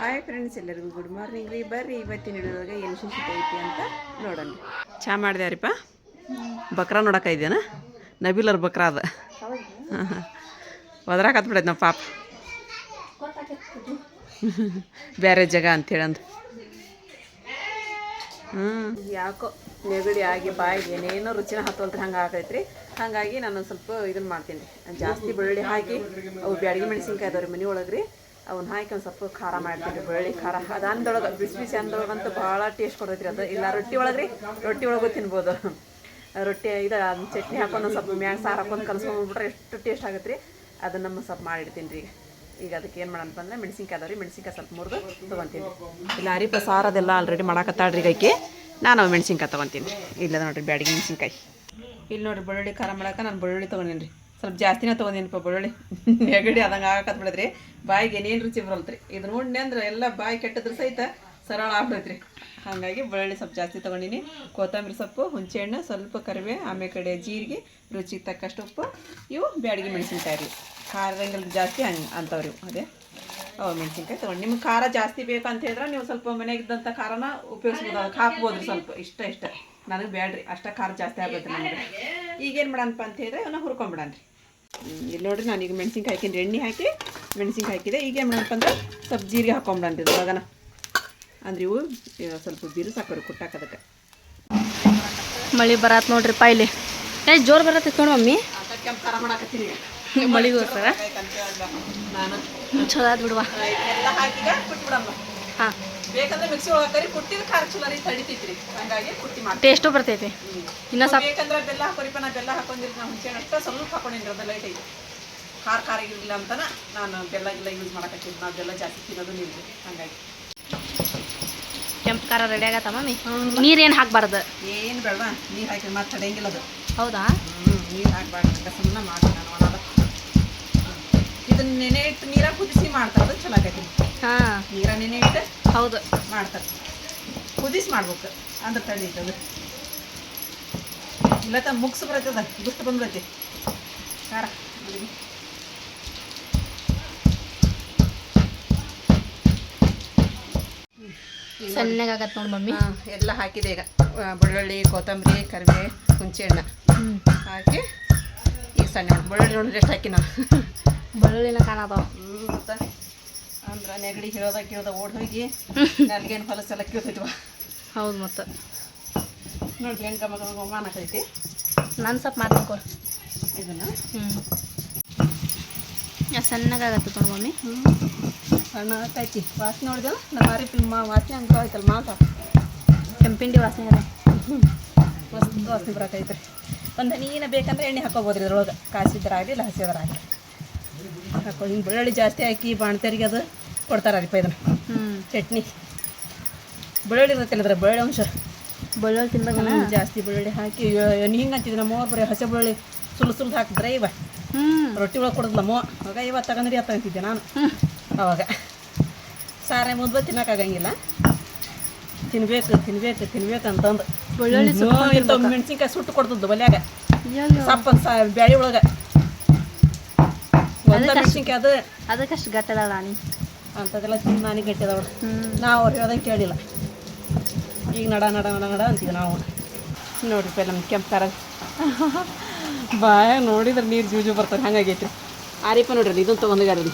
Hi friends ಎಲ್ಲರಿಗೂ good morning ರೀ. ಬರ್ರಿ ಇವತ್ತಿನ ಹಿಡಿದಾಗ ಏನು ಶಿಶಿತ ಐತಿ ಅಂತ ನೋಡೋಣ ಚಾ ಮಾಡಿದೆ ರೀಪ ಬಕ್ರ ನೋಡಕ್ಕೆ ಇದೇನ ನಬಿಲರ್ ಬಕ್ರ ಅದ. ಹಾಂ ಹಾಂ ಒದ್ರಾಕತ್ ಬಿಡೈತೆ ನಮ್ಮ ಪಾಪ. ಬೇರೆ ಜಾಗ ಅಂತೇಳಂದು. ಹ್ಞೂ ಯಾಕೋ ನೆಗಡಿ ಆಗಿ ಬಾಯಿಗೆ ಏನೇನೋ ರುಚಿನ ಹತ್ತೋಲ್ತ್ರಿ ಹಂಗೆ ಆಗೈತ್ರಿ ಹಾಗಾಗಿ ನಾನು ಸ್ವಲ್ಪ ಇದನ್ನ ಮಾಡ್ತೀನಿ ರೀ. ಜಾಸ್ತಿ ಬೆಳ್ಳುಳ್ಳಿ ಹಾಕಿ ಅವು ಬ್ಯಾಡಗಿ ಮೆಣಸಿನ್ಕಾಯಿ ಅದಾವ್ರಿ ಮನೆ ಒಳಗೆ ರೀ ಅವನ್ನ ಹಾಕಿ ಒಂದು ಸ್ವಲ್ಪ ಖಾರ ಮಾಡ್ತೀವಿ ಬೆಳ್ಳಿ ಖಾರ. ಅದು ಅಂದೊಳಗೆ ಬಿಸಿ ಬಿಸಿ ಅಂದೊಳಗಂತೂ ಭಾಳ ಟೇಸ್ಟ್ ಕೊಡೈತ್ರಿ ಅದು. ಇಲ್ಲ, ರೊಟ್ಟಿ ಒಳಗೆ ರೀ ರೊಟ್ಟಿ ಒಳಗೂ ತಿನ್ಬೋದು. ರೊಟ್ಟಿ, ಇದು ಚಟ್ನಿ ಹಾಕೊಂಡು ಒಂದು ಸ್ವಲ್ಪ ಮ್ಯಾಗ ಸಾರು ಹಾಕೊಂಡು ಕಲಸ್ಕೊಂಡ್ಬಿಟ್ರೆ ಎಷ್ಟು ಟೇಸ್ಟ್ ಆಗುತ್ತೆ ರೀ ಅದನ್ನ ನಮ್ಮ ಸ್ವಲ್ಪ ಮಾಡಿಡ್ತೀನಿ ರೀ. ಈಗ ಅದಕ್ಕೆ ಏನು ಮಾಡೋಣ ಅಂದ್ರೆ, ಮೆಣಸಿನ್ಕಾಯಿ ಅದಾವ ರೀ ಮೆಣಸಿನ್ಕಾಯಿ ಸ್ವಲ್ಪ ಮುರಿದು ತೊಗೊತೀನಿ. ಇಲ್ಲ ಅರಿಪ ಸಾರು ಅದೆಲ್ಲ ಆಲ್ರೆಡಿ ಮಾಡಕತ್ತಾಳ್ರಿ ಗೈಕಿ ನಾನು ಮೆಣಸಿನ್ಕಾಯಿ ತೊಗೊತೀನಿ. ಇಲ್ಲ ನೋಡಿರಿ, ಬ್ಯಾಡಿಗೆ ಮೆಣಸಿನ್ಕಾಯಿ. ಇಲ್ಲಿ ನೋಡಿರಿ, ಬೆಳ್ಳುಳ್ಳಿ ಖಾರ ಮಾಡಕ್ಕೆ ನಾನು ಬೆಳ್ಳುಳ್ಳಿ ತೊಗೊಂಡೀನಿ ರೀ ಸ್ವಲ್ಪ ಜಾಸ್ತಿನೇ ತೊಗೊಂಡೀನಿಪ್ಪ ಬೆಳ್ಳುಳ್ಳಿ. ನೆಗಡಿ ಅದಂಗೆ ಆಗಕತ್ ಬಿಡದ್ರಿ. ಬಾಯಿಗೆ ಏನೇನು ರುಚಿ ಬರಲ್ತ್ರಿ. ಇದು ನೋಡಿ ಅಂದ್ರೆ ಎಲ್ಲ ಬಾಯಿ ಕೆಟ್ಟದ್ರ ಸಹಿತ ಸರಳ ಆಗ್ಬಿಡತ್ರಿ. ಹಾಗಾಗಿ ಬೆಳ್ಳುಳ್ಳಿ ಸ್ವಲ್ಪ ಜಾಸ್ತಿ ತೊಗೊಂಡಿನಿ. ಕೊತ್ತಂಬರಿ ಸೊಪ್ಪು, ಹುಣಸೆಹಣ್ಣು, ಸ್ವಲ್ಪ ಕರಿವೆ, ಆಮೇಲೆ ಕಡೆ ಜೀರಿಗೆ, ರುಚಿಗೆ ತಕ್ಕಷ್ಟು ಉಪ್ಪು, ಇವು ಬ್ಯಾಡಿಗೆ ಮೆಣಸಿನ್ಕಾಯಿ ರೀ. ಖಾರ ಇರಂಗಿಲ್ಲ ಜಾಸ್ತಿ ಹಂಗೆ ಅಂಥವ್ರಿ. ಅದೇ. ಅವು ಮೆಣಸಿನ್ಕಾಯಿ ತೊಗೊಂಡು ನಿಮ್ಗೆ ಖಾರ ಜಾಸ್ತಿ ಬೇಕಂತ ಹೇಳಿದ್ರೆ ನೀವು ಸ್ವಲ್ಪ ಮನೆಗಿದ್ದಂಥ ಖಾರನ ಉಪಯೋಗಿಸ್ಬೋದು. ಅದಕ್ಕೆ ಹಾಕ್ಬೋದು ಸ್ವಲ್ಪ. ಇಷ್ಟ ಇಷ್ಟ. ನನಗೆ ಬೇಡ್ರಿ ಅಷ್ಟ ಖಾರ ಜಾಸ್ತಿ ಆಗುತ್ತೆ ನನಗೆ ಈಗೇನು ಮಾಡೋಣಪ್ಪ ಅಂತ ಹೇಳಿದ್ರೆ ಅವನ್ನ ಹುರ್ಕೊಂಬಿಡಣ್ರಿ. ಇಲ್ಲಿ ನೋಡ್ರಿ ನಾನು ಈಗ ಮೆಣಸಿನ್ಕಾಯಿ ಹಾಕಿನಿ ಎಣ್ಣೆ ಹಾಕಿ ಮೆಣಸಿನ್ಕಾಯಿ ಹಾಕಿದೆ. ಈಗ ಏನು ಮಾಡಪ್ಪ ಅಂದ್ರೆ ಸ್ವಲ್ಪ ಜೀರಿಗೆ ಹಾಕೊಂಬಿಡಣ್ರಿ ಇದ್ರೊಳಗನ ಅಂದ್ರೆ ಇವು ಸ್ವಲ್ಪ ಬಿರುಸು ಕುಟ್ಟಾಕ ಅದಕ್ಕೆ. ಮಳೆ ಬರತ್ ನೋಡ್ರಿ ಇಲ್ಲಿ. ಏ ಜೋರು ಬರತ್ತೆ ನೋಡು ಮಮ್ಮಿ. ಮಳಿಗೋಸ್ಕರ ನಾನು. ಚಲೋ ಆದ್ ಬಿಡುವ ಹಾಂ. ಬೇಕಂದ್ರೆ ಮಿಕ್ಸಿ ಒಳಗೆ ಹಾಕರಿ ಕುಟ್ಟಿದ ಖಾರ ಚಲೋ ರೀ ತಡಿತೈತ್ರಿ. ಹಂಗಾಗಿ ಕುಟ್ಟಿ ಟೇಸ್ಟು ಬರ್ತೈತಿ. ಇನ್ನ ಸ್ವಲ್ಪ ಬೇಕಂದ್ರೆ ಬೆಲ್ಲ ಹಾಕೋರಿಪ್ಪ ನಾ ಬೆಲ್ಲ ಹಾಕೊಂಡಿರಿ ನಾ ಹುಣಸೆ ಅಷ್ಟೇ ಸ್ವಲ್ಪ ಹಾಕೊಂಡಿನಿ ಅದು ಲೈಟ್ ಐತಿ. ಖಾರ ಖಾರ ಇರಲಿಲ್ಲ ಅಂತನ ನಾನು ಬೆಲ್ಲ ಗಿಲ್ಲ ಯೂಸ್ ಮಾಡಕತ್ತೀನಿ ನಾವು ಬೆಲ್ಲ ಜಾಸ್ತಿ ತಿನ್ನೋದು ನಿಲ್ರಿ ಹಂಗಾಗಿ. ಕೆಂಪು ಖಾರ ರೆಡಿ ಆಗತ್ತ ಮಮ್ಮಿ ನೀರೇನು ಹಾಕ್ಬಾರ್ದು? ಏನು ಬೇಡ ನೀರು ಹಾಕಿ ಮತ್ತೆ ತಡೆಯಂಗಿಲ್ಲ ಅದು. ಹೌದಾ? ಹ್ಞೂ ನೀರು ಹಾಕ್ಬಾರ್ದು ಸುಮ್ಮನೆ ಮಾಡ್ತೀನಿ ನಾನು ಒಣದ ಇದನ್ನ ನೆನೆ ಇಟ್ಟು ನೀರಾಗ ಕುದಿಸಿ ಮಾಡ್ತಾರೆ ಅದು ಚಲೋ ಆಗೈತಿ. ಹಾಂ. ನೀರ ನೆನೆ ಇಟ್ಟು ಹೌದು. ಮಾಡ್ತಾರೆ. ಕುದಿಸಿ ಮಾಡ್ಬೇಕು ಅಂದ್ರೆ ತಡೀತದೆ ಇಲ್ಲ ತ ಮುಗ್ಸ್ ಬರ್ತದ ಗುಸ್ತು ಬಂದ್ಬಿಡೈತಿ ಖಾರ. ಸಣ್ಣಗೆ ಆಗತ್ತೆ ನೋಡಿ ಮಮ್ಮಿ. ಎಲ್ಲ ಹಾಕಿದೆ ಈಗ. ಬೆಳ್ಳುಳ್ಳಿ ಕೊತ್ತಂಬರಿ ಕರಿಬೇವು ಹುಣಸೆಹಣ್ಣು ಹಾಕಿ ಈಗ ಸಣ್ಣ ಬೆಳ್ಳುಳ್ಳಿ ನೋಡಿ ಎಷ್ಟು ಹಾಕಿ ನಾವು ಬೆಳ್ಳುಳ್ಳಿನ ಮತ್ತೆ? ಅಂದ್ರೆ ನೆಗಡಿ ಹೇಳೋದ ಕೇಳ್ದ ಓಡ್ ಹೋಗಿ ನಲ್ಗೇನು ಹೊಲಸೆಲ್ಲ ಕೇಳ್ತೈತಿವ ಹೌದು ಮತ್ತು. ನೋಡಿ ಹೆಂಗೆ ಗಮ ಅನ್ನಕೈತಿ ನಾನು ಸ್ವಲ್ಪ ಮಾಡ್ಬೇಕು ಇದನ್ನು? ಹ್ಞೂ ಸಣ್ಣಗೆ ಆಗತ್ತೆ ಮಮ್ಮಿ. ಹ್ಞೂ ಸಣ್ಣ ಆಗ್ತೈತಿ. ವಾಸನೆ ನೋಡಿದೆಲ್ಲ ನಮ್ಮ ಮಾರಿ ಫಿಲ್ಮ್ ವಾಸನೆ ಹಂಗೆ ಆಯ್ತಲ್ಲ ಮಾತಾ ಕೆಂಪಿಂಡಿ ವಾಸನೆ ಅದ. ಮಸ್ತ್ ವಾಸನೆ ಬರಕೈತ್ರಿ. ಒಂದು ನೀನು ಬೇಕಂದ್ರೆ ಎಣ್ಣೆ ಹಾಕೋಬೋದ್ರಿ ಇದ್ರೊಳಗೆ. ಕಾಸಿದ್ರಾಗಲಿ ಇಲ್ಲ ಹಸಿದ್ರಾಗಲಿ ಹಾಕೋ ಹಿಂಗೆ ಬೆಳ್ಳುಳ್ಳಿ ಜಾಸ್ತಿ ಹಾಕಿ ಬಾಣ್ತರಿಗೆ ಅದು ಕೊಡ್ತಾರಪ್ಪ ಇದನ್ನು. ಹ್ಞೂ ಚಟ್ನಿ. ಬೆಳ್ಳುಳ್ಳಿ ಇರುತ್ತಲ್ಲ ಅದ್ರ ಬೆಳ್ಳುಳ್ಳಿ ಅಂಶ ಬೆಳ್ಳುಳ್ಳಿ ತಿಂದಾಗ ಜಾಸ್ತಿ ಬೆಳ್ಳುಳ್ಳಿ ಹಾಕಿ ಹಿಂಗೆ ಅಂತಿದ್ರು ನಮ್ಮ ಬರೀ ಹಸಿ ಬೆಳ್ಳುಳ್ಳಿ ಸುಲ್ ಸುಲ್ದು ಹಾಕಿದ್ರೆ ಇವ. ರೊಟ್ಟಿ ಒಳಗೆ ಕೊಡೋದಿಲ್ಲ ಮೋ ಅವಾಗ ಇವತ್ತು ತಗೊಂಡ್ರಿ ಅಂತ ಅಂತಿದ್ದೆ ನಾನು. ಅವಾಗ. ಸಾರೆ ಮುದ್ದು ತಿನ್ನೋಕ್ಕಾಗಂಗಿಲ್ಲ ತಿನ್ಬೇಕು ತಿನ್ಬೇಕು ತಿನ್ಬೇಕು ಅಂತಂದು. ಮೆಣಸಿನ್ಕಾಯಿ ಸುಟ್ಟು ಕೊಡ್ತದ್ದು ಬಲ್ಯಾಗ ಸಪ್ಪ ಬ್ಯಾಳಿ ಒಳಗೆ. ಒಂದ ಮೆಣಸಿನ್ಕಾಯಿ ಅದು. ಅದಕ್ಕಷ್ಟು ಗಟ್ಟದ ರಾಣಿ ಅಂಥದ್ದೆಲ್ಲ ತಿಂದು ನನಗೆ ಕೆಟ್ಟಿದವಳು ನಾವು ಅವ್ರು ಹೇಳ್ದಂಗೆ ಕೇಳಿಲ್ಲ. ಈಗ ನಡ ನಡ ನಡ ನಡ ಅಂತೀವಿ ನಾವು. ನೋಡ್ರಿ ಪೈ ನಮ್ಮ ಕೆಂಪು ಖಾರ ಬಾಯ, ನೋಡಿದ್ರೆ ನೀರು ಜೂಜು ಬರ್ತದೆ ಹಂಗಾಗೈತ್ರಿ ಆರಿಪ ನೋಡ್ರಿ ಇದನ್ನು ತೊಗೊಂಡ್ಗಾಡ್ರಿ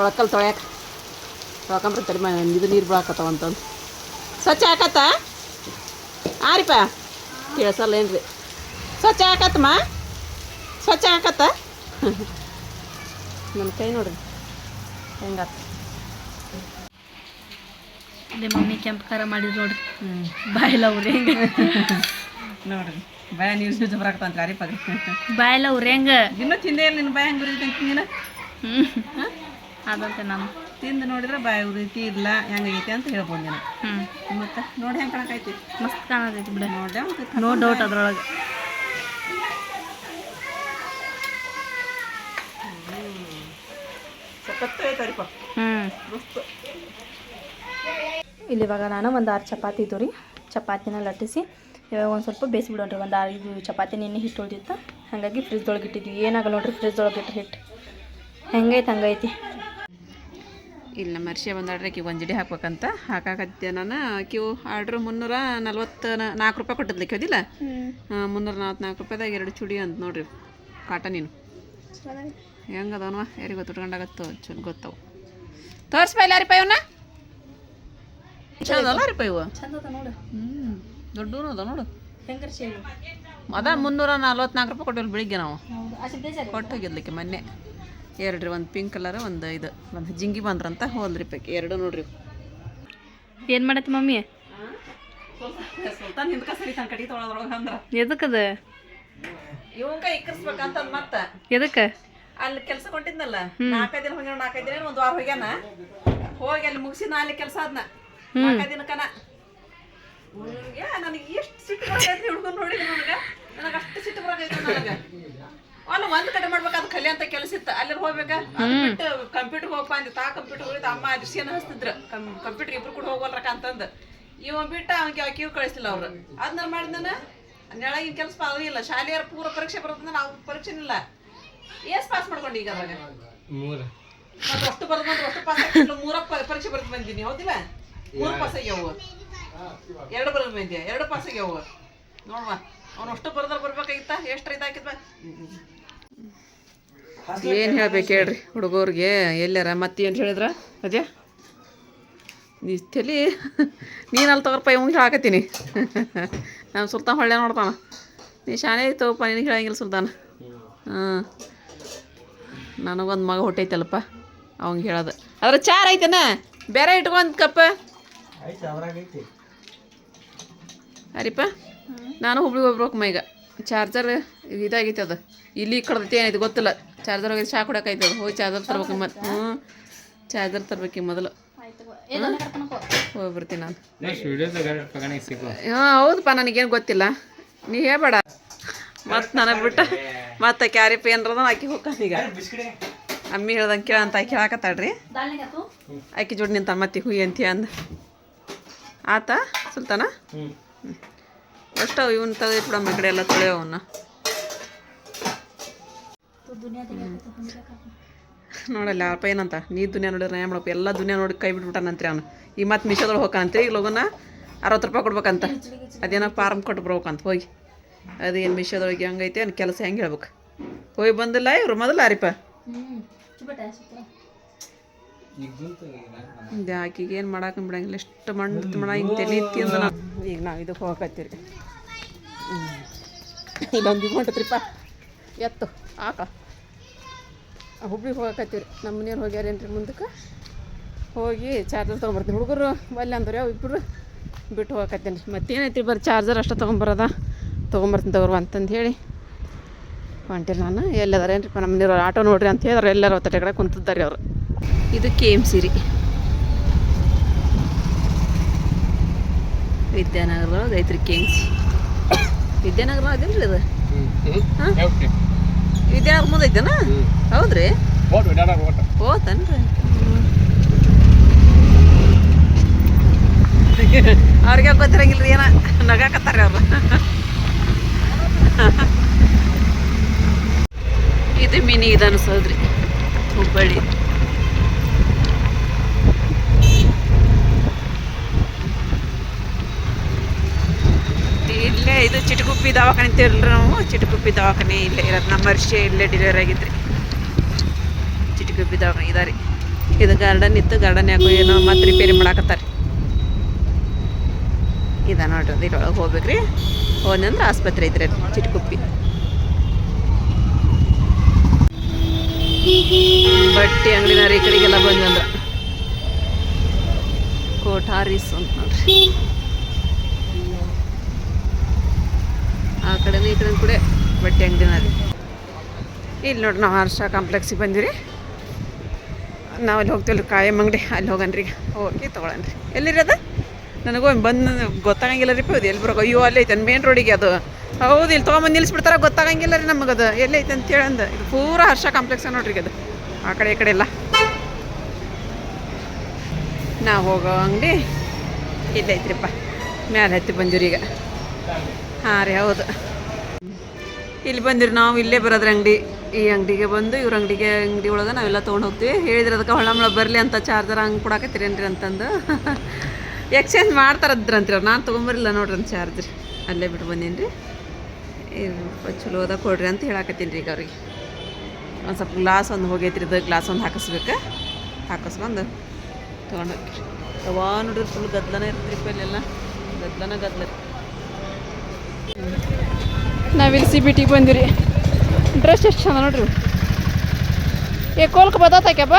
ಒಳಕಲ್ ತೊಳ್ಯಾಕ. ತೊಳ್ಕೊಂಬರ್ತಾರೆ ಇದು ನೀರು ಬೀಳಾಕತ್ತಾವ ಅಂತಂದು. ಸ್ವಚ್ಛ ಹಾಕತ್ತ ಆರಿಪ ಕೇಳ್ಸಲ್ಲ ಏನ್ರಿ ಸ್ವಚ್ಛ ಹಾಕತ್ತಮ್ಮ ಸ್ವಚ್ಛ ಹಾಕತ್ತ ನನ್ನ ಕೈ ನೋಡ್ರಿ. ಹೆಂಗಾತ? ಅದೇ ಮಮ್ಮಿ ಕೆಂಪು ಖಾರ ಮಾಡಿದ್ರು ನೋಡ್ರಿ. ಬಾಯಿಲ್ಲ ಹೆಂಗ? ನೋಡ್ರಿ. ಭಯ ನೀರು ಜೂಜು ಬರಾಕತ್ತಂತ ಪದ ಬಾಯಿಲ್ಲ ಅವ್ರಿ ಹೆಂಗ? ಇನ್ನೂ ತಿಂದೇ ಇಲ್ಲ ನಿನ್ನ ಬಾಯ ಹೆಂಗೆ ಉರಿತೈತಿ ನೀನು? ಹ್ಞೂ ಅದಂತೆ ನಾನು. ತಿಂದು ನೋಡಿದ್ರೆ ಬಾಯಿ ಉರಿತಿ ಇಲ್ಲ ಹೆಂಗೈತಿ ಅಂತ ಹೇಳ್ಬೋದು ನೀನು. ಹ್ಞೂ ಮತ್ತೆ ನೋಡಿ ಹೆಂಗೆ ಕಾಣಕೈತಿ? ಮಸ್ತ್ ಕಾಣತೈತಿ ಬಿಡ. ನೋಡ್ದೆ ನೋ ಡೌಟ್ ಅದ್ರೊಳಗೆ. ಸಖತ್ತು ಐತಾರಿಪ್ಪ. ಹ್ಞೂ ಮಸ್ತ್. ಇಲ್ಲಿ ಇವಾಗ ನಾನು ಒಂದು ಆರು ಚಪಾತಿ ಇದ್ದು ರೀ ಚಪಾತಿನ ಲಟ್ಟಿಸಿ ಇವಾಗ ಒಂದು ಸ್ವಲ್ಪ ಬೇಯಿಸ್ಬಿಡೋಣ್ರಿ. ಒಂದು ಆರು ಇದು ಚಪಾತಿ ನಿನ್ನೆ ಹಿಟ್ಟು ಉಳಿದಿತ್ತು. ಹಾಗಾಗಿ ಫ್ರಿಜ್ದೊಳಗೆ ಇಟ್ಟಿದ್ವಿ. ಏನಾಗಲ್ಲ ನೋಡ್ರಿ ಫ್ರಿಜ್ದೊಳಗೆ ಇಟ್ಟರೆ ಹಿಟ್ಟು. ಹೆಂಗೈತೆ ಹಂಗೈತಿ? ಇಲ್ಲಿ ನಮ್ಮ ಅರ್ಶಿಯ ಬಂದಾಡ್ರಿ ಆಕೆ ಒಂದು ಜಡಿ ಹಾಕ್ಬೇಕಂತ. ಹಾಕಾಕತ್ತೆ ನಾನು. ಆಕಿವು ಆರ್ಡ್ರ್ ಮುನ್ನೂರ ನಲ್ವತ್ತು ನಾಲ್ಕು ರೂಪಾಯಿ ಕೊಟ್ಟಿದ್ಲಿಕ್ಕೆ ಹೌದಿಲ್ಲ? ಮುನ್ನೂರ ನಲ್ವತ್ನಾಲ್ಕು ರೂಪಾಯಿದಾಗ ಎರಡು ಚೂಡಿ ಅಂತ ನೋಡ್ರಿ. ಕಾಟನಿನು ಹೆಂಗೆ ಹೆಂಗದವನ ಯಾರಿಗೆ ಗೊತ್ತು? ಉಟ್ಕೊಂಡಾಗತ್ತೋ ಚಲೋ ಗೊತ್ತವು? ತೋರಿಸ್ಬಾ ಇಲ್ಲ ರೀಪ ಇವನ್ನ ಚಂದ ಅಲ್ಲ ರೀ ಇವು ಚಂದ ಅದ ನೋಡು. ಹ್ಞೂ ದೊಡ್ಡನು ಅದ ನೋಡು. ಹೆಂಗರ ಶೇವು ಅದ ಮುನ್ನೂರ ನಲ್ವತ್ನಾಲ್ಕು ರೂಪಾಯಿ ಕೊಟ್ಟಿಲ್ಲ ಬೆಳಿಗ್ಗೆ ನಾವು. ಕೊಟ್ಟು ಹೋಗಿದ್ಲಿಕ್ಕೆ ಮೊನ್ನೆ. ಎರಡು ರೀ ಒಂದು ಪಿಂಕ್ ಕಲರ್ ಒಂದು ಇದು. ಒಂದು ಜಿಂಗಿ ಬಂದ್ರಂತ ಹೋಲ್ರಿ ಪೈಕಿ. ಎರಡು ನೋಡ್ರಿ ಏನು ಮಾಡತ್ತೆ ಮಮ್ಮಿ? ಎದಕ್ಕದ ಇವಂಗ ಇಕ್ಕರ್ಸ್ಬೇಕಂತ ಮತ್ತ. ಎದಕ್ಕೆ ಅಲ್ಲಿ ಕೆಲಸ ಕೊಟ್ಟಿದ್ನಲ್ಲ. ನಾಲ್ಕೈದು ದಿನ ಹೋಗ್ಯಾನ ನಾಲ್ಕೈದು ದಿನ ಒಂದು ವಾರ ಹೋಗ್ಯಾನ. ಹೋಗಿ ಅಲ್ಲಿ ಮುಗಿಸಿ ನಾಲ್ಕು ಕೆಲಸ ಅದ್ನ ದಿನಕ್ಕನ ಹುಡುಗನ್ಗೆ ನನಗೆ ಎಷ್ಟು ಸಿಟ್ಟು ಬರಕೈತಿ ಹುಡುಗನ್ ನೋಡಿ ನನಗೆ ನನಗೆ ಅಷ್ಟು ಸಿಟ್ಟು ನನಗೆ. ಅಲ್ಲ ಒಂದ್ ಕಡೆ ಮಾಡ್ಬೇಕಾದ ಕಲಿ ಅಂತ ಕೆಲಸ ಇತ್ತು. ಅಲ್ಲಿ ಹೋಗ್ಬೇಕ? ಅದ್ ಬಿಟ್ಟು ಕಂಪ್ಯೂಟರ್ ಹೋಗಪ್ಪ ಅಂದಿ. ತಾ ಕಂಪ್ಯೂಟರ್ ಹೋಗಿದ್ ಅಮ್ಮ ಅದಿರ್ಸಿಯನ್ನ ಹಚ್ತಿದ್ರು. ಕಂಪ್ಯೂಟರ್ ಇಬ್ರು ಕೂಡ ಹೋಗೋಲ್ರಕ್ಕ ಅಂತಂದು. ಇವ ಬಿಟ್ಟ ಅವನಿಗೆ ಕಿವಿ ಕಳಿಸ್ತಿಲ್ಲ ಅವ್ರು. ಅದನ್ನ ಮಾಡಿದ್ನ ನೆಳಗಿನ ಕೆಲಸ ಇಲ್ಲ ಶಾಲೆಯರ ಪೂರ ಪರೀಕ್ಷೆ ಬರೋದ್ರಿಂದ ನಾವು ಪರೀಕ್ಷೆ ಇಲ್ಲ. ಎಸ್ ಪಾಸ್ ಮಾಡ್ಕೊಂಡು ಈಗ ಅವಾಗ ಮೂರು. ಮತ್ತೆ ಅಷ್ಟು ಬರೋದು ಅಂದ್ರೆ ಅಷ್ಟು ಪಾಸ್ ಮೂರ ಪರೀಕ್ಷೆ ಬರ್ದು ಬಂದೀನಿ ಹೌದಿಲ್ಲ? ಮೂರು ಪಾಸಾಗ್ಯಾವು ಎರಡು ಬರೋದು ಬಂದ್ಯ ಎರಡು ಪಾಸ್ ನೋಡುವ ಅವ್ನು ಅಷ್ಟು ಬರದ್ರ ಬರ್ಬೇಕಾಗಿತ್ತ? ಎಷ್ಟು ಇದಾಕಿದ್ವ ಏನು ಹೇಳ್ಬೇಕು ಹೇಳ್ರಿ ಹುಡುಗರಿಗೆ ಎಲ್ಲಾರ ಮತ್ತೆ ಏನು ಹೇಳಿದ್ರ? ಅದ್ಯಾ? ನೀ ತಲಿ ನೀನು ಅಲ್ಲಿ ತಗೋರಪ್ಪ ಇವಂಗೆ ಹೇಳಾಕತ್ತೀನಿ. ನಾನು ಸುಲ್ತಾನ ಹೊಳ್ಳೆ ನೋಡ್ತಾನ. ನೀ ಶಾನೆ ತಗೋಪ್ಪ ನಿನಗೆ ಹೇಳಂಗಿಲ್ಲ ಸುಲ್ತಾನ. ಹಾಂ. ನನಗೊಂದು ಮಗ ಹೊಟ್ಟೈತಲ್ಲಪ್ಪ ಅವಂಗೆ ಹೇಳೋದು. ಅದ್ರ ಚಾರ್ ಐತೆನ? ಬೇರೆ ಇಟ್ಕೊಂಡು ಕಪ್ಪ. ಅರಿಪ್ಪ ನಾನು ಹುಬ್ಳಿಗೆ ಹೋಗ್ಬೇಕು ಈಗ. ಚಾರ್ಜರ್ ಇದಾಗೈತೆ ಅದು. ಇಲ್ಲಿ ಕಡ್ದೈತಿ ಏನೈತೆ ಗೊತ್ತಿಲ್ಲ. ಚಾರ್ಜರ್ ಹೋಗಿ ಚಾ ಕುಡಕೈತೆ ಅದು. ಹೋಗಿ ಚಾರ್ಜರ್ ತರ್ಬೇಕು ಮತ್ತೆ ಹ್ಞೂ ಚಾರ್ಜರ್ ತರ್ಬೇಕು ಮೊದಲು. ಹೋಗ್ಬಿಡ್ತೀನಿ ಬರ್ತೀನಿ ನಾನು. ಹಾಂ ಹೌದಪ್ಪ ನನಗೇನು ಗೊತ್ತಿಲ್ಲ. ನೀ ಹೇಳ್ಬೇಡ. ಮತ್ತೆ ನನಗೆ ಬಿಟ್ಟು ಮತ್ತೆ ಕ್ಯಾರಿಪ್ ಏನರದ ಆಕಿ ಹೋಗ್ತಾನೆ ಈಗ. ಅಮ್ಮಿ ಹೇಳ್ದಂಗೆ ಕೇಳಂತ ಆಕಿ ಹಾಕತ್ತಾಳ್ರಿ. ಆಕಿ ಜೋಡಿ ನಿಂತ ಮತ್ತೆ ಹುಯ್ ಅಂದ. ಆತ ಸುಲ್ತಾನ? ಹ್ಞೂ ಅಷ್ಟು ಇವನ್ ಈ ಕಡೆ ಎಲ್ಲ ತೊಳೆಯವನ್ನ ನೋಡಲ್ಲ ಅಪ್ಪ ಏನಂತ? ನೀ ದುನಿಯಾ ನೋಡಿದ್ರೆ ಏನು ಮಾಡಪ್ಪ ಎಲ್ಲ ದುನಿಯಾ ನೋಡಿ ಕೈ ಬಿಟ್ಬಿಟ್ಟಾನಂತ್ರಿ ಅವನು. ಈ ಮತ್ತೆ ಮಿಶೋದೊಳಗೆ ಹೋಗ್ಕಂತ್ರಿ ಈಗ ಲೋಗನ ಅರವತ್ತು ರೂಪಾಯಿ ಕೊಡ್ಬೇಕಂತ. ಅದೇನೋ ಫಾರ್ಮ್ ಕೊಟ್ಟು ಬರ್ಬೇಕಂತ ಹೋಗಿ ಅದೇನು ಮಿಶೋದೊಳಗೆ ಹೆಂಗೈತೆ ಅನ್ನ ಕೆಲಸ ಹೆಂಗೆ ಹೇಳ್ಬೇಕು? ಹೋಗಿ ಬಂದಿಲ್ಲ ಇವ್ರು ಮೊದಲು ಅರಿಪ ಈಗ ದುಂತು ಇದು, ಆಕಿಗೆ ಏನು ಮಾಡಾಕ ಬಿಡಂಗಿಲ್ಲ. ಎಷ್ಟು ಮಣ್ಣು ಮಣ ಹಿಂಗೆ ತಲೆ ಈಗ ನಾವು ಇದಕ್ಕೆ ಹೋಗಕತ್ತೀರಿ. ಇಲ್ಲೊಂದು ಇದು ಹೊಂಟತ್ರಿಪ್ಪ ಎತ್ತು ಆಕ ಹುಬ್ಳಿಗೆ ಹೋಗಕತ್ತೀರಿ. ನಮ್ಮ ಮನೆಯವ್ರು ಹೋಗ್ಯಾರೇನ್ರಿ ಮುಂದಕ್ಕೆ? ಹೋಗಿ ಚಾರ್ಜರ್ ತೊಗೊಂಬರ್ತೀನಿ. ಹುಡುಗರು ಬಲ್ಲಿ ಅಂದ್ರೆ ಅವು ಇಬ್ಬರು ಬಿಟ್ಟು ಹೋಗಕತ್ತೀನಿ. ಮತ್ತೇನೈತಿ ಬರ್ರಿ ಚಾರ್ಜರ್ ಅಷ್ಟು ತೊಗೊಂಬರೋದ? ತೊಗೊಂಬರ್ತೀನಿ ತಗೋರು ಅಂತಂದು ಹೇಳಿ ಹೊಂಟಿರಿ ನಾನು. ಎಲ್ಲದಾರೇನ್ರಿಪ್ಪ ನಮ್ಮ ಮನೆಯವ್ರು? ಆಟೋ ನೋಡ್ರಿ ಅಂತ ಹೇಳಿದ್ರೆ ಎಲ್ಲರೂ ಒತ್ತಟೆ ಕಡೆ ಕುಂತಿದ್ದಾರೆ ಅವರು. ಇದು ಕೆ ಎಂ ಸಿರಿ ರೀ ವಿದ್ಯಾನಗರದೊಳಗೆ ಐತ್ರಿ ಕೆ ಎಂ ಸಿ ವಿದ್ಯಾನಗರ ಅದಿಲ್ರಿ ಅದು ವಿದ್ಯಾನಗರ ಮುಂದೆ ಐತೆನಾ ಹೌದ್ರಿ? ಹೋತನ್ರಿ. ಅವ್ರಿಗೆ ಗೊತ್ತಿರಂಗಿಲ್ರಿ ಏನ ನಗಾಕತ್ತಾರ ಅವ್ರು? ಇದು ಮಿನಿ ಇದು ಅನಿಸೋದ್ರಿ ಹುಬ್ಬಳ್ಳಿ ಇಲ್ಲೇ ಇದು ಚಿಟಗುಪ್ಪಿ ದವಾಖಾನೆ ಅಂತೀವಲ್ರಿ ನಾವು, ಚಿಟಗುಪ್ಪಿ ದವಾಖಾನೆ ಇಲ್ಲೇ ಇರೋದು. ನಮ್ಮ ವರ್ಷ ಇಲ್ಲೇ ಡೆಲಿವರಿ ಆಗಿದ್ರಿ. ಚಿಟಗುಪ್ಪಿ ದವಾಖಾನೆ ಇದಾರಿ ಇದು ಗಾರ್ಡನ್ ಇತ್ತು ಗಾರ್ಡನ್ ಯಾಕೋ ಏನೋ ಮತ್ತೆ ರಿಪೇರಿ ಮಾಡಾಕತ್ತಾರಿ ಇದ ನೋಡ್ರಿ, ಅದು ಇದ್ರೊಳಗೆ ಹೋಗ್ಬೇಕ್ರಿ. ಹೋದಂದ್ರೆ ಆಸ್ಪತ್ರೆ ಐತ್ರಿ ಚಿಟಗುಪ್ಪಿ. ಬಟ್ಟೆ ಅಂಗಡಿನಾರ ಈ ಕಡೆಗೆಲ್ಲ ಬಂದಂದ್ರೆ ಕೋಠಾರಿಸ್ ಅಂತ ನೋಡ್ರಿ. ಆ ಕಡೆ ಈ ಕಡೆ ಕೂಡ ಬಟ್ಟೆ ಅಂಗಡಿನ ರೀ ಇಲ್ಲಿ ನೋಡಿ ನಾವು ಹರ್ಷ ಕಾಂಪ್ಲೆಕ್ಸಿಗೆ ಬಂದಿರಿ ನಾವು ಅಲ್ಲಿ ಹೋಗ್ತೀವಲ್ರಿ ಕಾಯಂ ಅಂಗಡಿ, ಅಲ್ಲಿ ಹೋಗನ್ರಿ ಹೋಗಿ ತೊಗೊಳನ್ರಿ ಎಲ್ಲಿರದ ನನಗೂ ಬಂದು ಗೊತ್ತಾಗಂಗಿಲ್ಲ ರೀ ಅದು ಎಲ್ಲಿ ಬರೋಕೆ? ಅಯ್ಯೋ, ಅಲ್ಲಿ ಐತೆ ಮೇನ್ ರೋಡಿಗೆ ಅದು. ಹೌದು, ಇಲ್ಲಿ ತೊಗೊಂಬಂದು ನಿಲ್ಲಿಸ್ಬಿಡ್ತಾರೆ ಗೊತ್ತಾಗಂಗಿಲ್ಲ ರೀ ನಮಗದು ಐತೆ ಅಂತ ಹೇಳಂದ. ಇದು ಪೂರ ಹರ್ಷ ಕಾಂಪ್ಲೆಕ್ಸ್ ನೋಡ್ರಿ ಅದು. ಆ ಕಡೆ, ಈ ಕಡೆ ಎಲ್ಲ. ನಾವು ಹೋಗೋ ಅಂಗಡಿ. ಇಲ್ಲೈತ್ರಿಪ್ಪ ಮ್ಯಾಲೆ ಹತ್ತಿ ಬಂದಿವ್ರಿ ಈಗ. ಹಾಂ ರೀ, ಹೌದು. ಇಲ್ಲಿ ಬಂದಿರಿ ನಾವು, ಇಲ್ಲೇ ಬರೋದ್ರಿ ಅಂಗಡಿ. ಈ ಅಂಗಡಿಗೆ ಬಂದು, ಇವ್ರ ಅಂಗಡಿಗೆ, ಅಂಗಡಿ ಒಳಗೆ ನಾವೆಲ್ಲ ತೊಗೊಂಡು ಹೋಗ್ತೀವಿ. ಹೇಳಿದ್ರೆ ಅದಕ್ಕೆ ಹೊಳಮಳ ಬರಲಿ ಅಂತ ಚಾರ್ಜರ್ ಹಂಗೆ ಕೊಡಾಕತ್ತೀರೇನ್ರಿ ಅಂತಂದು. ಎಕ್ಸ್ಚೇಂಜ್ ಮಾಡ್ತಾರದ್ರಂತ್ರಿ ಅವ್ರು. ನಾನು ತೊಗೊಂಬರಿಲ್ಲ ನೋಡ್ರಿ ಅಂತ ಚಾರ್ಜರ್ ಅಲ್ಲೇ ಬಿಟ್ಟು ಬಂದೀನಿ ರೀ ಚಲೋ ಅದ ಕೊಡ್ರಿ ಅಂತ ಹೇಳಾಕತ್ತೀನಿ ರೀ ಈಗ ಅವ್ರಿಗೆ. ಒಂದು ಸ್ವಲ್ಪ ಗ್ಲಾಸ್ ಒಂದು ಹೋಗೈತ್ರಿ ಇದು. ಗ್ಲಾಸ್ ಒಂದು ಹಾಕಿಸ್ಬೇಕು. ಹಾಕಿಸ್ಕೊಂಡು ತೊಗೊಂಡು ಹೋಗಿ ಯಾವ ನೋಡ್ರಿ ಫುಲ್ ಗದ್ಲನೇ ಇರ್ತೀರಿ ಇಲ್ಲೆಲ್ಲ ಗದ್ಲನ ಗದ್ಲ ನಾವಿಲ್ಲಿ ಸಿ ಬಿ ಟಿಗೆ ಬಂದಿರಿ. ಡ್ರೆಸ್ ಎಷ್ಟು ಚಂದ ನೋಡ್ರಿ. ಏ, ಕೋಲ್ಕ ಬದಾತಕ್ಯಪ್ಪ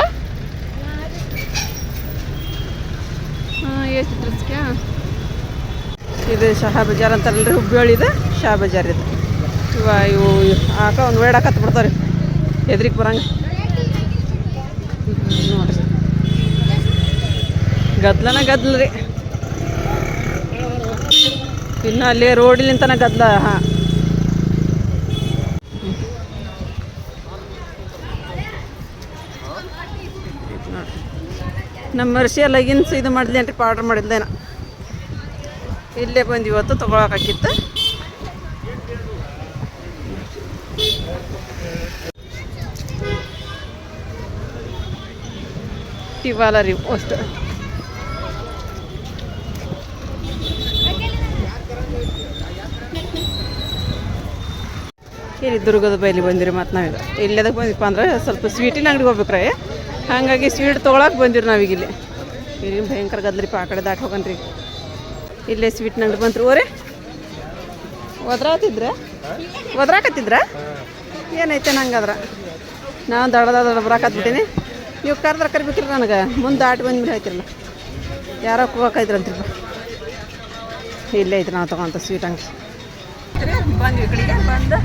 ಹಾಂ, ಎಷ್ಟು ಡ್ರೆಸ್ಗೆ ಇದು ಶಹಾ ಬಜಾರ್ ಅಂತಾರಲ್ರಿ ಹುಬ್ಬಳ್ಳಿದು ಶಹಾ ಬಜಾರ್ ಇದು. ಇವ ಇವು ಆಕ ಒಂದು ವೇಡ್ ಹಾಕತ್ ಬಿಡ್ತಾರೆ ಎದ್ರಿಗೆ ಬರಂಗ. ನೋಡ್ರಿ. ಗದ್ಲನ ಗದ್ಲ ರೀ. ಇನ್ನು ಅಲ್ಲಿ ರೋಡಿಲಿಂತನ ಗದ್ದಲ ಹಾಂ. ನಮ್ಮ ಮರ್ಷಿಯ ಲಗಿನ್ಸ್ ಇದು ಮಾಡಿದ್ಲೇನ್ರಿ ಆರ್ಡ್ರ್ ಮಾಡಿದ್ಲೇನ ಇಲ್ಲೇ ಬಂದು ಇವತ್ತು ತೊಗೊಳಕಾಕಿತ್ತು. ಟಿವಾಲ ರೀ, ಅಷ್ಟು. ಇಲ್ಲಿ ದುರ್ಗದ ಬೈಲಿ ಬಂದಿರಿ ಮತ್ತು ನಾವೀಗ ಇಲ್ಲಿ. ಅದಕ್ಕೆ ಬಂದಿಪ್ಪ ಅಂದ್ರೆ ಸ್ವಲ್ಪ ಸ್ವೀಟಿನ ಅಂಗಡಿಗೆ ಹೋಗ್ಬೇಕ್ರೆ. ಹಾಗಾಗಿ ಸ್ವೀಟ್ ತೊಗೊಳಕ್ಕೆ ಬಂದಿರಿ ನಾವೀಗ ಇಲ್ಲಿ ಭಯಂಕರ ಗದ್ರಿಪ್ಪ ಆ ಕಡೆ ದಾಟಿ ಹೋಗನ್ರಿ. ಇಲ್ಲೇ ಸ್ವೀಟ್ನ ಅಂಗಡಿ ಬಂತ್ರಿ. ಓರೆ, ಒದ್ರಾತಿದ್ರ? ಒದ್ರಾಕತ್ತಿದ್ರ? ಏನೈತೆ ನಂಗದ್ರ ನಾನು ದಡದ ದಡ ಬರಾಕತ್ಬಿಟ್ಟೀನಿ. ನೀವು ಕರೆದ್ರೆ ಕರಿಬೇಕಿಲ್ಲ ನನಗೆ. ಮುಂದೆ ದಾಟಿ ಬಂದ್ಬಿಟ್ಟು ಹೇಳ್ತಿರಲ್ಲ. ಯಾರೋ ಹೋಗಕೈತ್ರಂತ್ರಿಪ್ಪ ಇಲ್ಲೇ ಐತೆ ನಾವು ತಗೊಂತ ಸ್ವೀಟ್ ಅಂಗಡಿ. ಬಂದ್ವಿ ಕಡೆಗೆ. ಬಂದು.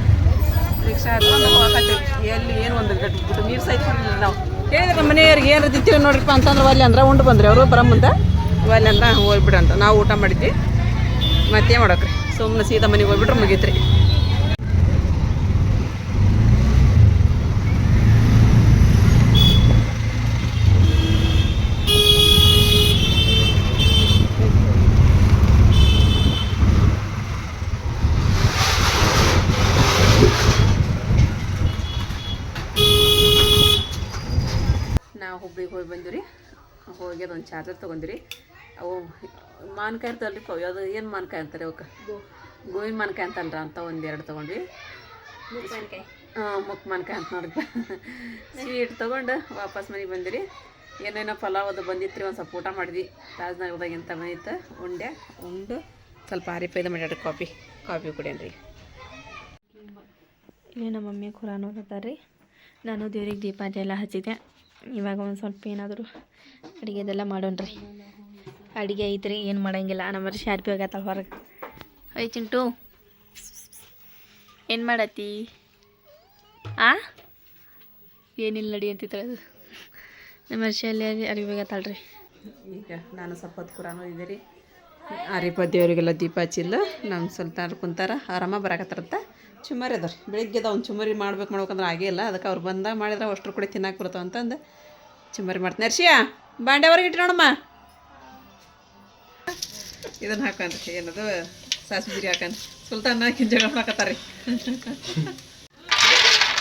ರಿಕ್ಷಾ ಹತ್ಕೊಂಡು ಹೋಗಕತ್ತೀವಿ ಎಲ್ಲಿ ಏನು ಒಂದು ನೀರು ಸಹಿತ ನಾವು. ನಮ್ಮ ಮನೆಯವ್ರಿಗೆ ಏನು ತಿಂತೀವಿ ನೋಡ್ರಿಪ್ಪ ಅಂತಂದ್ರೆ ಅಲ್ಲಿ ಅಂದ್ರೆ ಉಂಡು ಬಂದ್ರಿ. ಅವರು ಬರಮುಂದೆ ಅಲ್ಲಿ ಅಂದ್ರೆ ಹೋಗ್ಬಿಡಂತ ನಾವು ಊಟ ಮಾಡಿದ್ವಿ. ಮತ್ತೇನು ಮಾಡೋಕ್ರಿ? ಸುಮ್ಮನೆ ಸೀದಾ ಮನೆಗೆ ಹೋಗ್ಬಿಟ್ರೆ ಮುಗೀತ್ರಿ ನಾವು ಹುಬ್ಳಿಗೆ ಹೋಗಿ ಬಂದಿರಿ ಹೋಗಿ ಅದೊಂದು ಚಾರ್ಜರ್ ತೊಗೊಂಡಿರಿ. ಅವು ಮಾನ್ಕಾಯಿ ಇರ್ತಲ್ರಿ ಪವ್ ಅದು ಏನು ಮಾನ್ಕಾಯಿ ಅಂತಾರೆ ಅವಕ್ಕೆ? ಗೋವಿನ ಮಾನ್ಕಾಯಿ ಅಂತಲ್ರ ಅಂತ ಒಂದೆರಡು ತೊಗೊಂಡ್ವಿ. ಹಾಂ ಮುಕ್ ಮಾನ್ಕಾಯಿ ಅಂತ ನೋಡ್ರಿ. ಸ್ವೀಟ್ ತೊಗೊಂಡು ವಾಪಸ್ ಮನೆಗೆ ಬಂದಿರಿ. ಏನೇನೋ ಪಲಾವ್ ಅದು ಬಂದಿತ್ತು ರೀ ಒಂದು ಸ್ವಲ್ಪ ಊಟ ಮಾಡಿದ್ವಿ. ರಾಜನಗರದಾಗ ಎಂತ ಬಂದಿತ್ತು ಉಂಡೆ ಉಂಡು ಸ್ವಲ್ಪ ಆರಿಪೈದ ಮಾಡ್ಯಾಡ್ರಿ ಕಾಫಿ ಕಾಫಿ ಕುಡಿಯನ್ರಿ. ಇಲ್ಲಿ ನಮ್ಮ ಮಮ್ಮಿ ಖುರಾನ್ ಓದತ್ತಾರ್ರಿ. ನಾನು ದೇವ್ರಿಗೆ ದೀಪಾಂಜಲಿ ಎಲ್ಲ ಹಚ್ಚಿದೆ ಇವಾಗ ಒಂದು ಸ್ವಲ್ಪ ಏನಾದರೂ ಅಡುಗೆದೆಲ್ಲ ಮಾಡೋಣ್ರಿ. ಅಡುಗೆ ಐತ್ರಿ ಏನು ಮಾಡಂಗಿಲ್ಲ. ನಮ್ಮ ಶಾರ್ಪಿ ಹೋಗ್ಯಾತ ಹೊರಗೆ. ಐ ಚಿಂಟು ಏನು ಮಾಡತ್ತಿ? ಆ? ಏನಿಲ್ಲ ನಡಿ ಅಂತಿತ್ತಾಳೆ ಅದು. ನಮ್ಮ ವರ್ಷಲ್ಲಿ ಅರಿವಿ ಹೋಗ್ಯಾತಾಳ್ರಿ ಈಗ ನಾನು ಸ್ವಲ್ಪ ಹೊತ್ತು ಕುರಾನು ರೀ. ಆರಿಪ ದೇವರಿಗೆಲ್ಲ ದೀಪ ಹಚ್ಚಿಲ್ಲ ನಮ್ಮ ಸ್ವಲ್ಪ ಕುಂತಾರ. ಆರಾಮ ಬರಾಕತ್ತಾರಂತ ಚುಮ್ಮರಿ ಅದಾರ ಬೆಳಿಗ್ಗೆದ ಒಂದು ಚುಮರಿ ಮಾಡ್ಬೇಕು ಮಾಡ್ಬೇಕಂದ್ರೆ ಆಗೇ ಇಲ್ಲ. ಅದಕ್ಕೆ ಅವ್ರು ಬಂದಾಗ ಮಾಡಿದ್ರೆ ಅಷ್ಟ್ರ ಕೂಡ ತಿನ್ನಕ್ಕೆ ಬರ್ತಾವ ಅಂತಂದು ಚುಮರಿ ಮಾಡ್ತೀನಿ. ಅರ್ಷಿಯಾ ಬಾಂಡೆ ಹೊರಗೆ ನೋಡಮ್ಮ. ಇದನ್ನು ಹಾಕನ್ರಿ ಏನದು, ಸಾಸಿವೆ ಜೀರಿ ಹಾಕನ್ ಸುಲ್ತಾನ ಜಗಳ ರೀ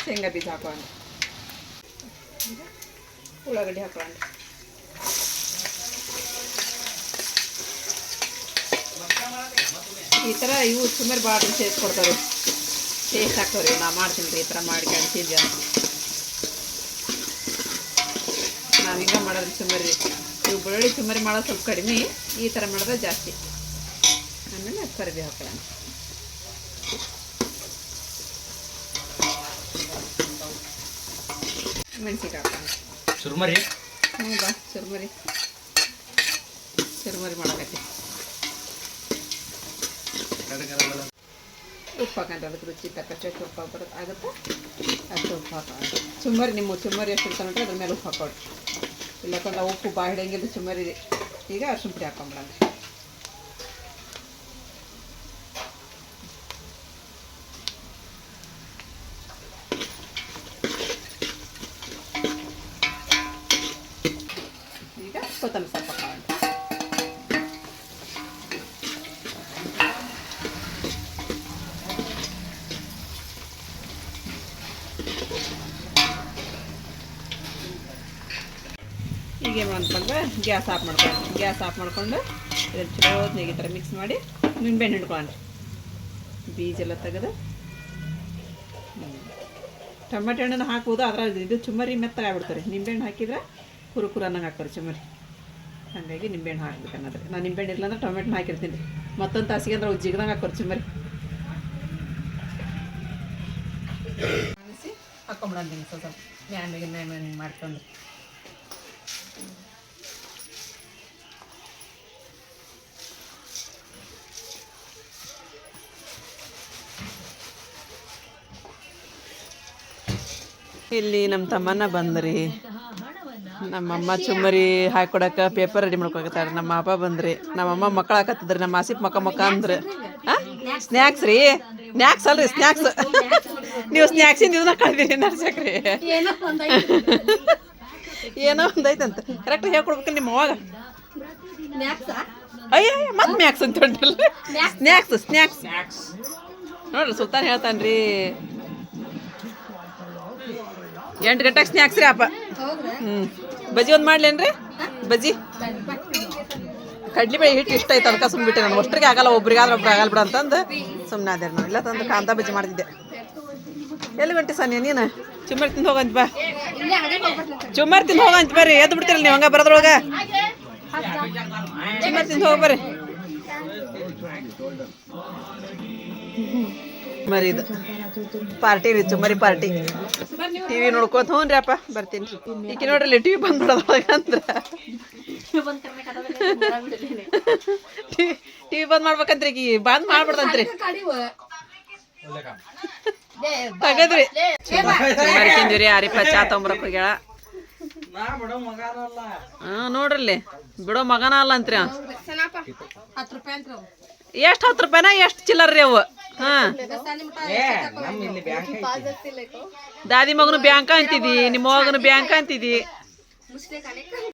ಶೇಂಗಾ ಬೀಜ ಹಾಕೋಣ ಉಳ್ಳಾಗಡ್ಡಿ ಹಾಕೋಣ ಈ ಥರ ಇವು ಸುಮಾರು ಭಾಳ ಸೇರಿಸ್ಕೊಡ್ತಾರೆ ಕೊಡ್ತಾರೆ ಟೇಸ್ಟ್ ಹಾಕೋರಿ ನಾ ಮಾಡ್ತೀನಿ ರೀ ಈ ಥರ ಮಾಡಿ ತಿಂದ್ವಿ ಅಂತ ನಾವು ಹಿಂಗೆ ಮಾಡೋದು ಸುಮಾರಿ ಇವು ಬೆಳ್ಳುಳ್ಳಿ ಚುಮರಿ ಮಾಡೋದು ಸ್ವಲ್ಪ ಕಡಿಮೆ ಈ ಥರ ಮಾಡೋದು ಜಾಸ್ತಿ. ಆಮೇಲೆ ಕರಿಬಿ ಹಾಕೋಣ. ಮೆಣಸಿಗೆ ಹಾಕೋಣ. ಚುರ್ಮರಿ? ಹ್ಞೂ ಬಾ ಚುರ್ಮರಿ ಚುರ್ಮರಿ ಮಾಡಕತ್ತಿ ಉಪ್ಪು ಹಾಕೊಂಡ್ರೆ ಅದಕ್ಕೆ ರುಚಿ ತಕ್ಕಷ್ಟು ಎಷ್ಟು ಉಪ್ಪು ಬರುತ್ತೆ ಆಗುತ್ತೆ. ಅಷ್ಟು ಉಪ್ಪು ಹಾಕೋಣ ಚುಮ್ಮರಿ ನಿಮ್ಮ ಚುಮ್ಮರಿ ಎಷ್ಟು ಇರ್ತಾನೆ ಅದ್ರ ಮೇಲೆ ಉಪ್ಪು ಹಾಕೊಳ್ಳಿ ಇಲ್ಲಕ್ಕಂದ್ರೆ ಉಪ್ಪು ಬಾಯಿ ಹಿಡಿಯಂಗಿಲ್ಲ ಚುಮ್ಮರಿ ಈಗ ಅರ್ಶಿನ ಪುಡಿ ಹಾಕೊಂಬಿಡೋಣ. ಈಗ ಕೊತ್ತಂಬರಿ ಸ್ವಲ್ಪ ಹಾಕೋಣ ಮಾಡ್ಕೊಂಡ್ರೆ ಗ್ಯಾಸ್ ಆಫ್ ಮಾಡ್ಕೊಂಡು ಗ್ಯಾಸ್ ಆಫ್ ಮಾಡ್ಕೊಂಡು ಇದನ್ನು ಚಲೋ ಈ ಥರ ಮಿಕ್ಸ್ ಮಾಡಿ ನಿಂಬೆಹಣ್ಣು ಹಿಂಡ್ಕೊಳ್ಳೋಣ ಬೀಜ ಎಲ್ಲ ತೆಗೆದು. ಟೊಮೆಟೊ ಹಣ್ಣನ್ನು ಹಾಕ್ಬೋದು ಅದರಲ್ಲಿ ಇದು ಚುಮ್ಮರಿ ಮೆತ್ತಗಾಗ್ಬಿಡ್ತಾರೆ ನಿಂಬೆಹಣ್ಣು ಹಾಕಿದ್ರೆ ಕುರು ಅನ್ನಂಗೆ ಹಾಕ್ತಾರೆ ಚುಮ್ಮರಿ ಹಾಗಾಗಿ ನಿಂಬೆಹಣ್ಣು ಹಾಕ್ಬೇಕು ಅನ್ನೋದ್ರೆ ನಾನು ನಿಂಬೆಹಣ್ಣು ಇಲ್ಲ ಅಂದ್ರೆ ಟೊಮೆಟೊ ಹಾಕಿರ್ತೀನಿ. ಮತ್ತೊಂದು ತಾಸಿಗೆ ಅಂದ್ರೆ ಅವು ಜಿಗ್ದಂಗೆ ಹಾಕೋರು ಚುಮ್ಮರಿ ಹಾಕೊಂಬಿಡಂತೀನಿ ಸ್ವಲ್ಪ ಮ್ಯಾಮಿಗೆ ಮ್ಯಾಮ್ ಮಾಡ್ಕೊಂಡು. ಇಲ್ಲಿ ನಮ್ಮ ತಮ್ಮನ ಬಂದ್ರಿ. ನಮ್ಮಮ್ಮ ಚುಮ್ಮರಿ ಹಾಕೊಡಕ್ಕೆ ಪೇಪರ್ ರೆಡಿ ಮಾಡ್ಕೊಕತ್ತಾರೆ ನಮ್ಮ ಅಪ್ಪ ಬಂದ್ರಿ. ನಮ್ಮಮ್ಮ ಮಕ್ಕಳು ಹಾಕತ್ತಿದ್ರಿ. ನಮ್ಮ ಆಸಿಪ್ ಮಕ್ಕ ಮಕ್ಕ ಅಂದ್ರೆ. ಸ್ನ್ಯಾಕ್ಸ್ ರೀ? ಸ್ನ್ಯಾಕ್ಸ್ ಅಲ್ರಿ ಸ್ನ್ಯಾಕ್ಸ್ ನೀವು ಸ್ನ್ಯಾಕ್ಸಿಂದ ಇದನ್ನ ಕಳ್ದಿರಿ ನಡ್ಸಕ್ರಿ ಏನೋ ಒಂದು ಐತಂತ ಕರೆಕ್ಟ್ ಹೇಳ್ಕೊಡ್ಬೇಕು ನಿಮ್ಮ ಅವಾಗ ಅಯ್ಯ ಮತ್ತೆ ಮ್ಯಾಕ್ಸ್ ಅಂತ ಸ್ನಾಕ್ಸ್ ಸ್ನ್ಯಾಕ್ಸ್ ಸ್ನ್ಯಾಕ್ಸ್ ನೋಡ್ರಿ ಸುಲ್ತಾನ್ ಹೇಳ್ತಾನ್ರಿ. ಎಂಟು ಗಂಟೆಗೆ ಸ್ನ್ಯಾಕ್ಸ್ ರೀ ಅಪ್ಪ. ಹ್ಞೂ ಬಜ್ಜಿ ಒಂದು ಮಾಡ್ಲೇನ್ರಿ? ಬಜ್ಜಿ? ಕಡ್ಲಿ ಬೇಳೆ ಹಿಟ್ಟು ಇಷ್ಟ ಐತೆ ಅದಕ್ಕೆ ಸುಮ್ಬಿಟ್ಟೆ ನಾನು. ಅಷ್ಟ್ರಿಗೆ ಆಗಲ್ಲ, ಒಬ್ರಿಗೆ ಆದ್ರೆ ಒಬ್ರಿಗೆ ಆಗಲ್ಲ ಬಿಡ ಅಂತಂದು ಸುಮ್ಮನೆ ಅದೇ ನಾನು. ಇಲ್ಲ ತಂದು ಕಾಂತ ಬಜ್ಜಿ ಮಾಡ್ತಿದ್ದೆ. ಎಲ್ಲಿ ಗಂಟೆ ಸನ್ಯ ನೀನು? ಚುಮ್ಮರ್ ತಿಂದು ಹೋಗಂತ ಬಾ. ಚುಮ್ಮರಿ ತಿಂದು ಹೋಗಂತ ಬರ್ರಿ. ಎದ್ದು ಬಿಡ್ತೀರಲ್ಲ ನೀವು ಹಂಗೆ ಬರೋದ್ರೊಳಗೆ? ಚುಮ್ಮರ್ ತಿಂದು ಹೋಗಿ ಬರ್ರಿ. ಮರಿ ಇದು. ಪಾರ್ಟಿ ರೀ ಚುಮ್ಮರಿ ಪಾರ್ಟಿ. ಟಿವಿ ನೋಡ್ಕೊತ ಹ್ಞೂ ರೀ ಅಪ್ಪ ಬರ್ತೀನಿ. ಈಕೆ ನೋಡ್ರಿ ಟಿವಿ ಬಂದ್ ಬಿಡೋದ್ರೊಳಗೆ ಅಂದ್ರೆ ಟಿವಿ ಬಂದ್ ಮಾಡ್ಬೇಕಂತ್ರಿ ಈಕಿ ಬಂದ್ ಮಾಡ್ಬಿಡ್ತಂತ್ರಿ. ತಗದ್ರಿ. ಚುಮ್ಮರಿ ತಿಂದಿವ್ರಿ ಆರಿಪ ಚಾ ತೊಂಬರಕ್ ಹೋಗ್ಯಾಳ. ಹಾ ನೋಡ್ರಲ್ಲಿ. ಬಿಡೋ ಮಗನ ಅಲ್ಲ ಅಂತ್ರಿ ಎಷ್ಟು ಹತ್ತು ರೂಪಾಯಿನ ಎಷ್ಟು ಚಿಲ್ಲರ್ರಿ ಅವು? ದಾದಿ ಮಗನು ಬ್ಯಾಂಕ್ ಅಂತಿದಿ ನಿಮ್ಮ ಮಗನು ಬ್ಯಾಂಕ್ ಅಂತಿದಿ.